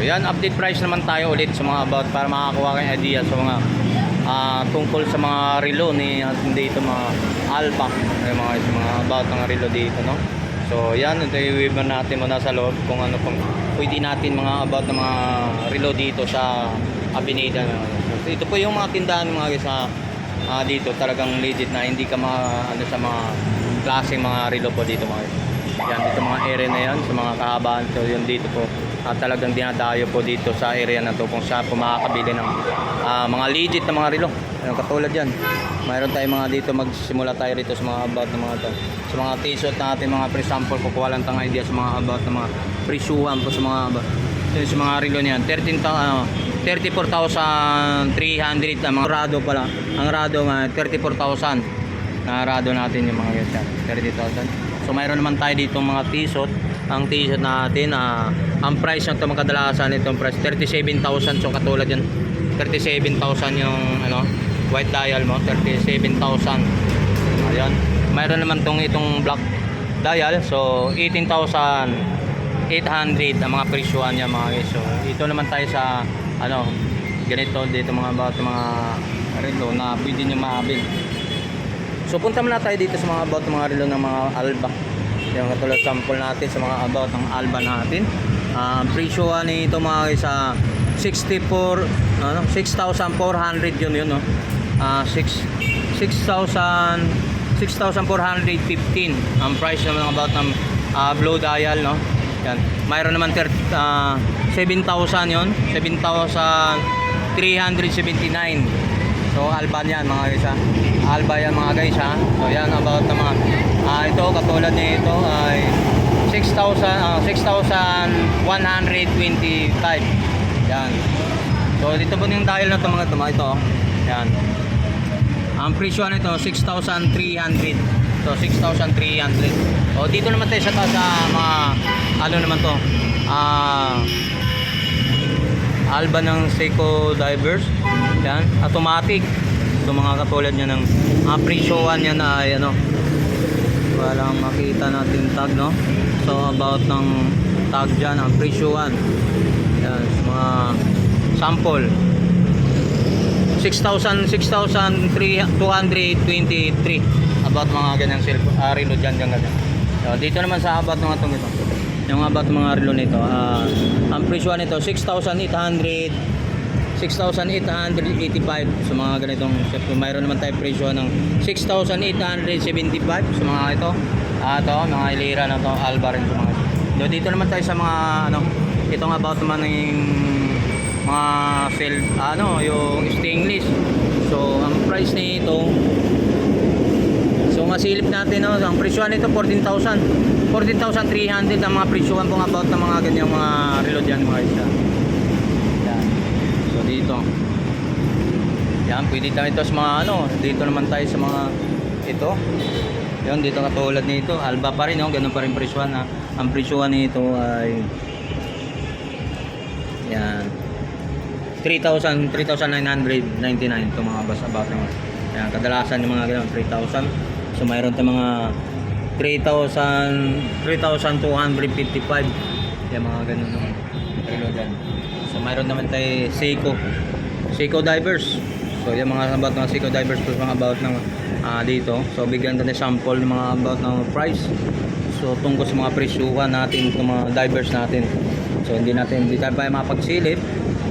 Yan, update price naman tayo ulit sa mga about para makakuha kayong idea sa mga ah, tungkol sa mga relo ni ating dito mga Alpha. Ay, mga, sa mga about ng relo dito, no? So yan, ito i-weaver natin muna sa loob kung ano pang pwede natin mga about ng mga relo dito sa Avenida. So, ito po yung mga tindahan mga guys sa ah, dito talagang legit na hindi ka mga ano sa mga klaseng mga relo po dito mga guys. Yan dito mga area na yan sa mga kahabaan. So yun dito po ah, talagang dinadayo po dito sa area na to kung saan po makakabili ng ah, mga legit na mga relo. Yung katulad yan. Mayroon tayong mga dito magsimula tayo rito sa mga about ng mga to. Sa mga t-shirt natin mga pre sample kukuha lang tayong idea sa mga about ng mga presyuhan po sa mga about. So, sa mga relo niyan 13 ta ano 34,300 ang mga rado pala. Ang rado nga 34,000. Na rado natin yung mga ganyan. 30,000. So mayroon naman tayo dito mga t-shirt. Ang t-shirt natin, ah, ang price ng ito mga kadalasan itong price 37,000. So katulad yan 37,000 yung ano, white dial mo, 37,000. Ayun. Mayroon naman tong itong black dial. So 18,800 ang mga presyuhan niya mga guys. So ito naman tayo sa ano, ganito dito mga about mga relo na pwede nyo maabil. So punta muna tayo dito sa mga about mga relo ng mga Alba. Yung katulad sample natin sa mga about ng Alba natin. Ah, presyo nito mga guys sa 64 ano 6,400 yun yun no. Ah 6 6,000 6,415 ang price naman about ng ah, blow dial no. Yan. Mayroon naman ter, ah, 7,000 yon 7,379 So Alba yan mga guys ha. Alba yan mga guys ha. So yan about na mga ah ito katulad nito ay 6,000 ah, 6,125. Yan. So dito po yung dial na to mga to mga ito. Yan. Ang presyo nito 6,300. So 6,300. O dito naman tayo sa taas sa mga ano naman to. Ah Alba ng Seiko Divers. Yan, automatic. So mga katulad niya ng mga presyoan niya na ay ano. Walang makita natin tag no. So about ng tag diyan ang presyoan. Yan, mga sample. 6,000 6,223 about mga ganyan cellphone uh, relo dyan dyan ganyan so, dito naman sa about mga itong ito yung about mga relo nito ah, ang presyo nito 6,800 6,885 sa mga ganitong cellphone mayroon naman tayo presyo ng 6,875 sa mga ito ah ito mga ilira na to alba rin sa mga so, dito naman tayo sa mga ano itong about naman ng mga cell ano yung stainless. So ang price nito so masilip natin no ang presyo nito 14,000 14,300 ang mga presyohan pong about ng mga ganyang mga relo dyan mga isa yan so dito. Yan pwede tayo ito sa mga ano dito naman tayo sa mga ito. Yun dito katulad nito. Alba pa rin no ganun pa rin presyohan ha? Ang presyohan nito ay yan. 3,000 3,999 itong mga bus about naman. Yan, kadalasan yung mga ganun 3,000. So mayroon tayong mga 3,000 3,255 yung mga ganun ng relo dyan. Mayroon naman tayo Seiko Seiko Divers. So yung mga about ng Seiko Divers plus mga about ng ah, dito. So bigyan natin sample ng mga about ng price. So tungkol sa mga presyuhan natin itong mga divers natin. So hindi natin hindi tayo pa mapagsilip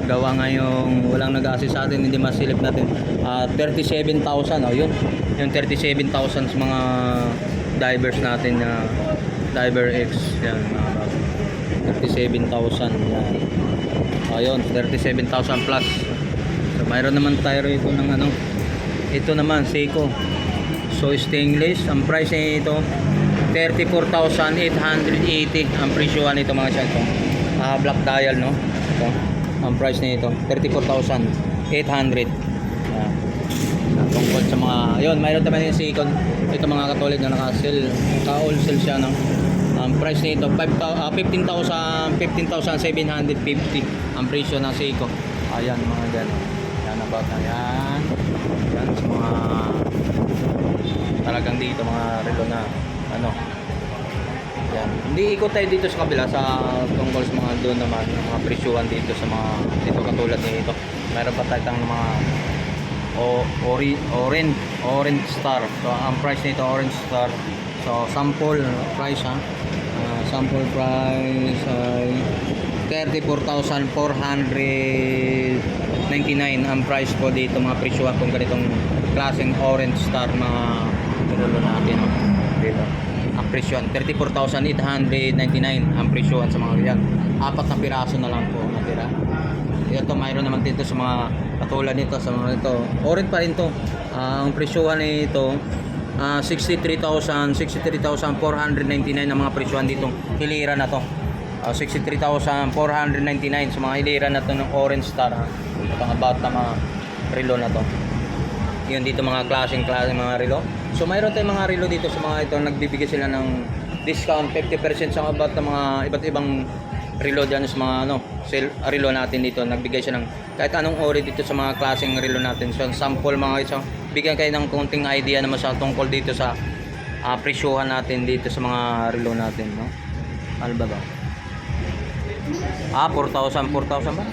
gawa nga yung walang nag-assist sa atin hindi masilip natin Ah, 37,000 oh yun yung 37,000 sa mga divers natin na diver X yan mga bag. 37,000 yan ayun 37,000 plus. So mayroon naman tayo rito ng ano. Ito naman Seiko. So stainless. Ang price nito 34,880 ang presyohan nito mga siya ito Ah, black dial no? Ito ang price nito 34,800 Yan. Ah, tungkol sa mga yun mayroon naman yung Seiko. Ito mga katulad na naka-sell naka-all sell siya no ang price nito 5, ah, 15,000 15,750 ang presyo ng Seiko ayan mga gano'n yan about na yan yan sa mga talagang dito mga relo na ano Yan. Hindi ikot tayo dito sa kabila sa tungkol sa mga doon naman, mga presyuhan dito sa mga dito katulad nito. Meron pa tayong mga o ori, orange orange star. So ang price nito orange star. So sample price ha. Ah, sample price ay 34,499 ang price po dito mga presyuhan kung ganitong klaseng orange star mga pinulo natin dito ang presyon 34,899 ang presyon sa mga yan apat na piraso na lang po natira. Ito mayroon naman dito sa mga katulad nito sa mga ito. Orange pa rin to. Ah, ang presyon nito ah, 63,000 63,499 ang mga presyon dito hilira na to. Ah, 63,499 sa mga hilira na to ng orange star ha. Pang about na mga relo na to. Yun dito mga klaseng klaseng mga relo. So mayroon tayong mga relo dito sa mga ito. Nagbibigay sila ng discount 50% sa about ng mga iba't ibang relo dyan sa mga ano sale relo natin dito. Nagbigay siya ng kahit anong ori dito sa mga klaseng relo natin. So sample mga iso bigyan kayo ng konting idea naman sa tungkol dito sa uh, presyohan natin dito sa mga relo natin no ano ba ba ah 4,000 4,000 ba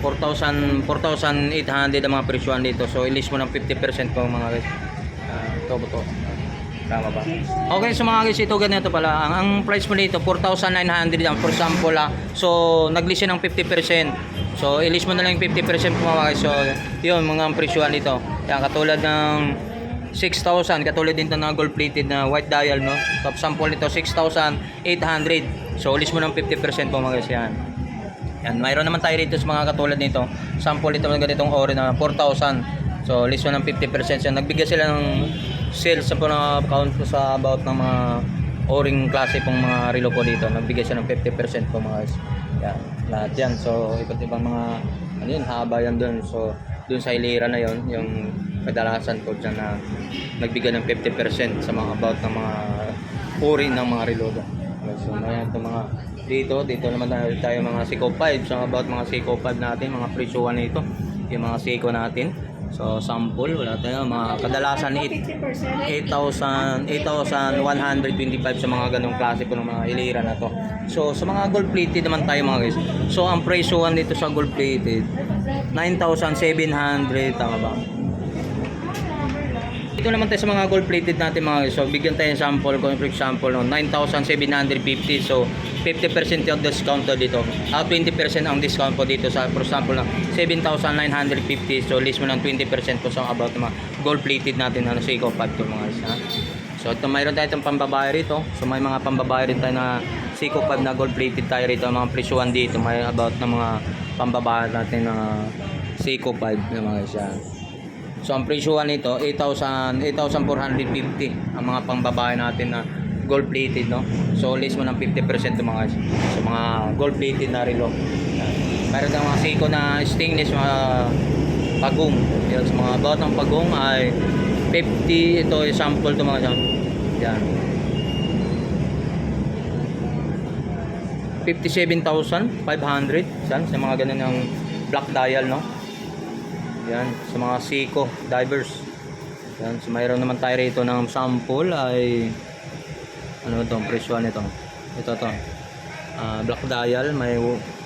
4,000 4,800 ang mga presyohan dito. So, ilis mo ng 50% po mga guys. Ah, ito ba to? Tama ba? Okay, so mga guys, ito ganito pala. Ang, ang price mo dito, 4,900 yan. For example, ah. So, nag-list ng 50%. So, ilis mo na lang yung 50% po mga guys. So, yun, mga presyohan dito. Yan, katulad ng 6,000 katulad din to na gold plated na white dial no top sample nito 6,800 so ulis mo ng 50% po mga guys yan yan, mayroon naman tayo dito sa mga katulad nito. Sample ito ng ganitong ori na 4,000. So, list mo ng 50%. So, nagbigay sila ng sales sa account ko sa about ng mga oring klase pong mga relo po dito. Nagbigay siya ng 50% po mga guys. Yan, lahat yan. So, iba't ibang mga, ano yun, haba yan dun. So, dun sa hilira na yon yung kadalasan ko dyan na nagbigay ng 50% sa mga about ng mga uri ng mga relo. So, mayroon itong mga dito, dito naman tayo, mga Seiko 5. So about mga Seiko 5 natin, mga presyuhan nito. Yung mga Seiko natin. So sample, wala tayo. Mga kadalasan 8 8,000 8,125 sa mga ganong klase po ng mga ilira na to. So sa mga gold plated naman tayo mga guys. So ang presyuhan dito sa gold plated 9,700 tama ba? Ito naman tayo sa mga gold plated natin mga. So bigyan tayo ng sample for example no, 9,750. So 50% yung discount to dito. Ah 20% ang discount po dito sa for example na 7,950. So list mo ng 20% po sa about mga gold plated natin na Seiko 5 to mga. Ha? So ito mayroon tayo itong pambabae rito. So may mga pambabae tayo na Seiko 5 na gold plated tayo rito. Mga presyuhan dito. May about ng mga pambabae natin na Seiko 5 na mga guys. So ang presyuhan nito 8,000 8,450 ang mga pangbabae natin na gold plated no. So list mo ng 50% ng mga sa mga gold plated na relo. Meron tayong mga Seiko na stainless mga pagong. Yan sa mga about ng pagong ay 50 ito yung sample to mga sample. Yan. 57,500 yan sa mga ganun ng black dial no. Yan, sa mga Seiko divers. Yan, so mayroon naman tayo rito ng sample ay ano to, presyo nito. Ito to. Ah, black dial, may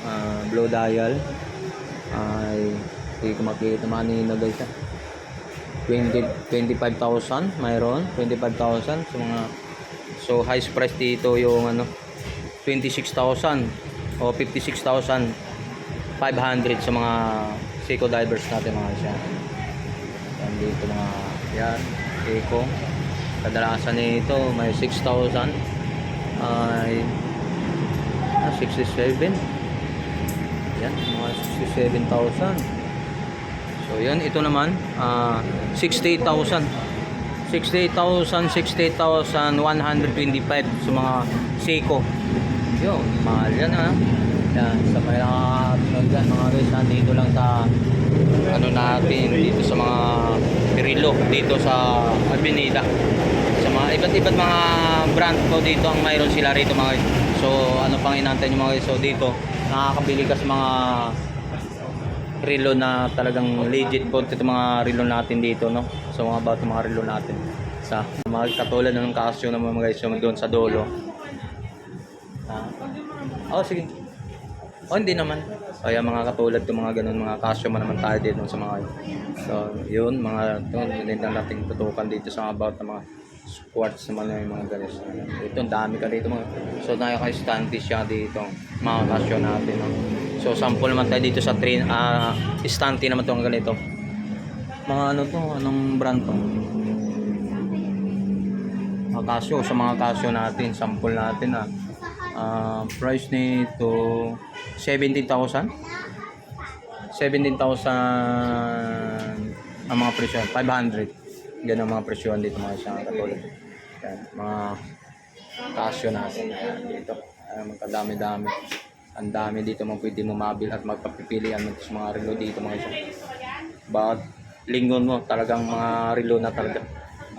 ah, blue dial. Ay hindi ko makita manino guys. ah. 20 25,000 mayroon, 25,000 sa mga so highest price dito yung ano 26,000 o 56,500 sa mga Seiko divers natin mga siya. Yan dito mga yan, Seiko. Kadalasan nito may 6,000 ay ah, 67. Yan, mga 67,000. So yan, ito naman ah 68,000. 68,000, 68,125 sa mga Seiko. Yo, mahal yan ha. Yan, sa may nakakapinod dyan mga guys, nandito lang sa ano natin, dito sa mga Pirillo, dito sa Avenida. Sa mga iba't iba't mga brand po dito ang mayroon sila rito mga guys. So, ano pang inantay nyo mga guys? So, dito, nakakabili ka sa mga relo na talagang legit po ito mga relo natin dito no so mga about mga relo natin sa mga katulad ng Casio na mga guys yung doon sa dolo Ah. Oh, sige. Oh, hindi naman. Kaya mga katulad ko mga ganun, mga customer naman tayo dito sa mga So, yun, mga yun lang natin tutukan dito sa about ng mga squats naman na yung mga ganito. Ito, ang dami ka dito mga. So, standee siya dito. Mga kasyo natin. No? So, sample naman tayo dito sa train, ah, standee naman itong ganito. Mga ano to, anong brand to? Mga kasyo, sa mga kasyo natin, sample natin ah. Ah, price nito 17,000. 17,000 ang mga presyo. 500. Yan ang mga presyo dito mga isang katulad. Yan, mga kasyo natin. Yan, dito. Ayan, magkadami-dami. Ang dami dito mo pwede mo mabil at magpapipilian mo sa mga relo dito mga isang. Bawat linggo mo talagang mga relo na talaga.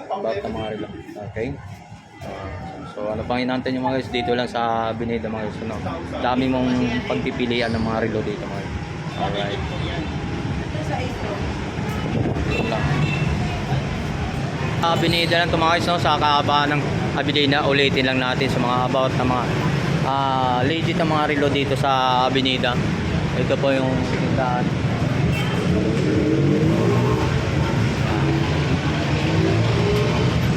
Bawat mga relo. Okay? Ah, so ano pang inaantay nyo mga guys dito lang sa Binida mga guys. No? Dami mong pagpipilian ng mga relo dito mga guys. Alright. Lang. Uh, binida lang ito mga guys no, sa kahabaan ng Abilina ulitin lang natin sa mga about na mga ah, legit na mga relo dito sa Avenida ito po yung tindahan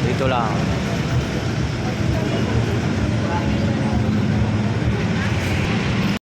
dito lang